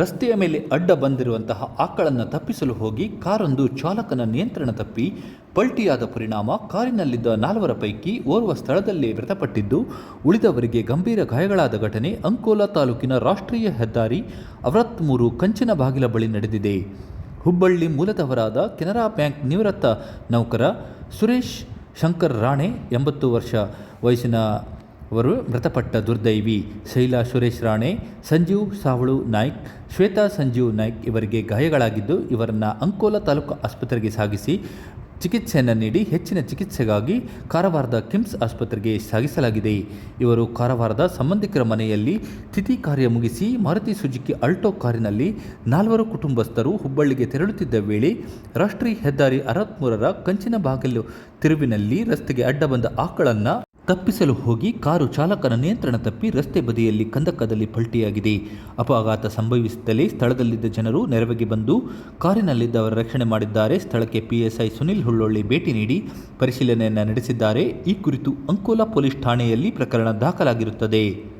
ರಸ್ತೆಯ ಮೇಲೆ ಅಡ್ಡ ಬಂದಿರುವಂತಹ ಆಕಳನ್ನು ತಪ್ಪಿಸಲು ಹೋಗಿ ಕಾರೊಂದು ಚಾಲಕನ ನಿಯಂತ್ರಣ ತಪ್ಪಿ ಪಲ್ಟಿಯಾದ ಪರಿಣಾಮ ಕಾರಿನಲ್ಲಿದ್ದ ನಾಲ್ವರ ಪೈಕಿ ಓರ್ವ ಸ್ಥಳದಲ್ಲೇ ಮೃತಪಟ್ಟಿದ್ದು, ಉಳಿದವರಿಗೆ ಗಂಭೀರ ಗಾಯಗಳಾದ ಘಟನೆ ಅಂಕೋಲಾ ತಾಲೂಕಿನ ರಾಷ್ಟ್ರೀಯ ಹೆದ್ದಾರಿ ಅವರತ್ಮೂರು ಕಂಚಿನ ಬಾಗಿಲ ಬಳಿ ನಡೆದಿದೆ. ಹುಬ್ಬಳ್ಳಿ ಮೂಲದವರಾದ ಕೆನರಾ ಬ್ಯಾಂಕ್ ನಿವೃತ್ತ ನೌಕರ ಸುರೇಶ್ ಶಂಕರ್ ರಾಣೆ, ಎಂಬತ್ತು ವರ್ಷ ವಯಸ್ಸಿನ ಅವರು ಮೃತಪಟ್ಟ ದುರ್ದೈವಿ ಶೈಲಾ ಸುರೇಶ್ ರಾಣೆ, ಸಂಜೀವ್ ಸಾವಳು ನಾಯ್ಕ್, ಶ್ವೇತಾ ಸಂಜೀವ್ ನಾಯ್ಕ್ ಇವರಿಗೆ ಗಾಯಗಳಾಗಿದ್ದು ಇವರನ್ನು ಅಂಕೋಲಾ ತಾಲೂಕು ಆಸ್ಪತ್ರೆಗೆ ಸಾಗಿಸಿ ಚಿಕಿತ್ಸೆಯನ್ನು ನೀಡಿ ಹೆಚ್ಚಿನ ಚಿಕಿತ್ಸೆಗಾಗಿ ಕಾರವಾರದ ಕಿಮ್ಸ್ ಆಸ್ಪತ್ರೆಗೆ ಸಾಗಿಸಲಾಗಿದೆ. ಇವರು ಕಾರವಾರದ ಸಂಬಂಧಿಕರ ಮನೆಯಲ್ಲಿ ತಿಥಿ ಕಾರ್ಯ ಮುಗಿಸಿ ಮಾರುತಿ ಸುಜುಕಿ ಅಲ್ಟೋ ಕಾರಿನಲ್ಲಿ ನಾಲ್ವರು ಕುಟುಂಬಸ್ಥರು ಹುಬ್ಬಳ್ಳಿಗೆ ತೆರಳುತ್ತಿದ್ದ ವೇಳೆ ರಾಷ್ಟ್ರೀಯ ಹೆದ್ದಾರಿ ಅರವತ್ತ್ಮೂರರ ಕಂಚಿನ ಬಾಗಿಲು ತಿರುವಿನಲ್ಲಿ ರಸ್ತೆಗೆ ಅಡ್ಡ ಬಂದ ಆಕಳನ್ನು ತಪ್ಪಿಸಲು ಹೋಗಿ ಕಾರು ಚಾಲಕನ ನಿಯಂತ್ರಣ ತಪ್ಪಿ ರಸ್ತೆ ಬದಿಯಲ್ಲಿ ಕಂದಕದಲ್ಲಿ ಪಲ್ಟಿಯಾಗಿದೆ. ಅಪಘಾತ ಸಂಭವಿಸಿದಲ್ಲಿ ಸ್ಥಳದಲ್ಲಿದ್ದ ಜನರು ನೆರವಿಗೆ ಬಂದು ಕಾರಿನಲ್ಲಿದ್ದವರ ರಕ್ಷಣೆ ಮಾಡಿದ್ದಾರೆ. ಸ್ಥಳಕ್ಕೆ ಪಿಎಸ್ಐ ಸುನಿಲ್ ಹುಳ್ಳೊಳ್ಳಿ ಭೇಟಿ ನೀಡಿ ಪರಿಶೀಲನೆಯನ್ನು ನಡೆಸಿದ್ದಾರೆ. ಈ ಕುರಿತು ಅಂಕೋಲಾ ಪೊಲೀಸ್ ಠಾಣೆಯಲ್ಲಿ ಪ್ರಕರಣ ದಾಖಲಾಗಿರುತ್ತದೆ.